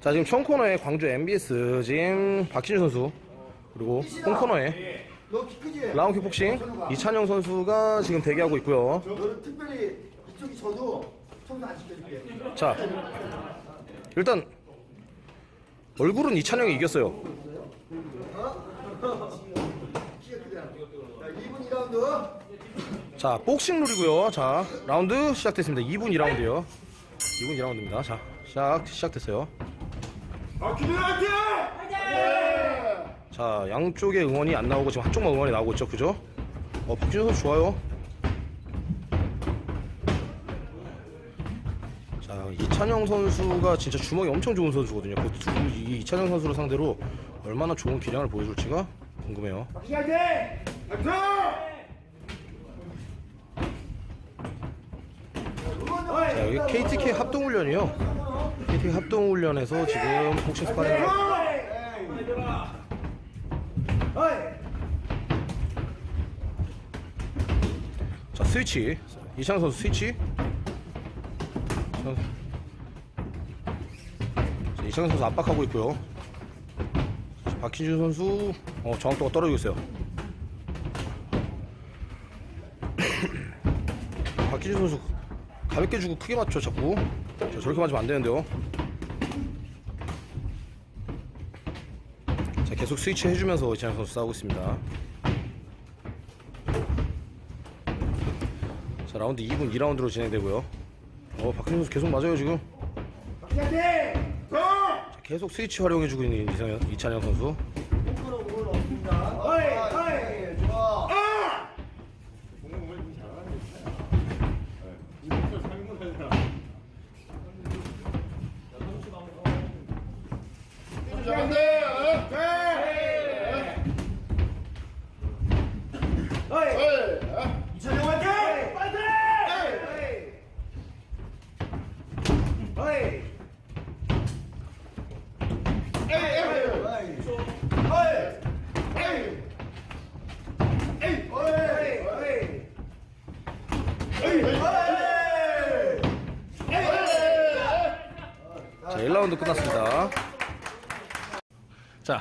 자 지금 청코너에 광주 MBS 지금 박진주 선수 그리고 홈코너에 너키 크지? 라운킥 복싱 이찬영 선수가 지금 대기하고 있고요. 너는 특별히 이쪽이 져도 청소 안 시켜줄게. 자 일단 얼굴은 이찬영이 이겼어요. 키가 크잖아. 자, 2분 2라운드. 자 복싱 룰이고요. 자 라운드 시작됐습니다. 2분 2라운드요. 2분 2라운드입니다. 자 시작 시작됐어요. 자 양쪽의 응원이 안 나오고 지금 한쪽만 응원이 나오고 있죠, 그죠? 어 박준호 선수 좋아요. 자 이찬영 선수가 진짜 주먹이 엄청 좋은 선수거든요. 그 두, 이 이찬영 선수를 상대로 얼마나 좋은 기량을 보여줄지가 궁금해요. 자 여기 KTK 합동훈련이요. KTK 합동훈련에서 지금 복싱 스파링을 자 스위치. 이창 선수 스위치. 자, 자, 이창 선수 압박하고 있고요. 자, 박희준 선수. 어, 정확도가 떨어지고 있어요. 박희준 선수 가볍게 주고 크게 맞춰 자꾸. 자, 저렇게 맞으면 안 되는데요. 자 계속 스위치 해주면서 이창 선수 싸우고 있습니다. 자 라운드 2분 2라운드로 진행되고요. 어 박현 선수 계속 맞아요 지금. 자, 계속 스위치 활용해주고 있는 이찬영 선수 코너 오늘 없습니다. 어이, 어이, 좋아. 자 1라운드 끝났습니다 자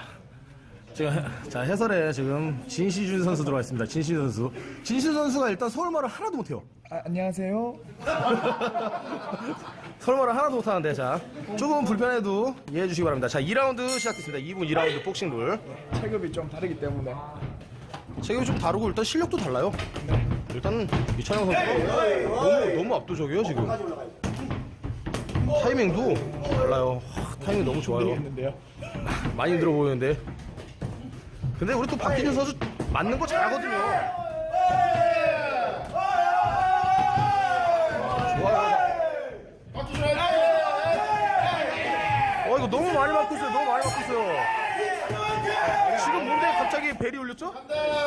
지금 해- 자 해설에 지금 진시준 선수 들어와 있습니다. 진시준 선수. 진시준 선수가 일단 서울말을 하나도 못해요. 아, 안녕하세요. 서울말을 하나도 못하는데 자 조금 불편해도 이해해 주시기 바랍니다. 자 2라운드 시작됐습니다. 2분 2라운드 복싱 룰. 체급이 좀 다르기 때문에. 체격이 좀 다르고 일단 실력도 달라요. 일단 이찬영 선수가 너무 너무 압도적이에요 지금 타이밍도 달라요. 와, 타이밍 너무 좋아요. 많이 힘들어 보이는데. 근데 우리 또 박기준 선수 맞는 거 잘하거든요. 좋아요. 어 이거 너무 많이 맞고 있어요. 너무 많이 맞고 있어요. 지금 뭔데 갑자기 벨이 울렸죠?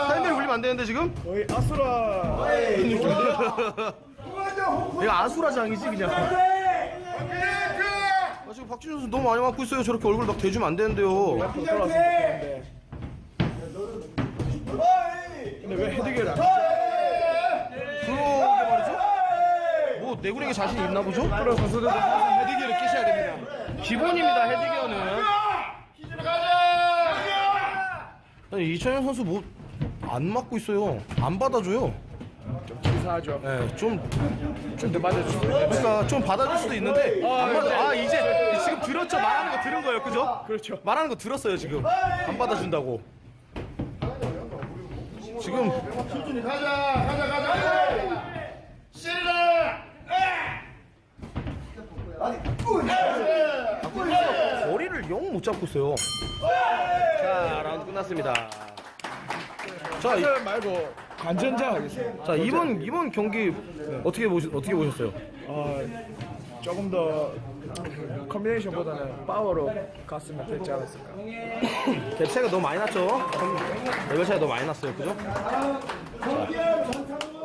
타임벨이 울리면 안 되는데 지금? 거의 아수라. 이거 아수라장이지 그냥 아, 지금 박준현 선수 너무 많이 맞고 있어요 저렇게 얼굴 막 대주면 안 되는데요 근데 왜 헤드기를 안 그러게 말이죠? 뭐 내구력에 자신 있나 보죠? 프로 선수들도 항상 헤드기를 끼셔야 됩니다. 기본입니다 헤드기어는 아니 이찬현 선수 뭐 안 맞고 있어요 안 받아줘요 좀 기사하죠. 네, 좀 좀더 맞아주세요. 그러니까 좀 받아줄 수도 있는데 안 네. 받아 아 이제 지금 들었죠 말하는 거 들은 거예요 그죠? 그렇죠. 말하는 거 들었어요 지금 안 받아준다고 지금 가자, 가자, 가자. 시리라. 거리를 영 못 잡고 있어요 자 라운드 끝났습니다 자, 이, 말고 관전자 하겠습니다. 자 이번 이번 경기 어떻게 보시 어떻게 보셨어요? 어, 조금 더 컨비네이션보다는 파워로 갔으면 되지 않았을까. 갭 차이가 너무 많이 났죠? 레벨 차이가 너무 많이 났어요, 그죠? 전상훈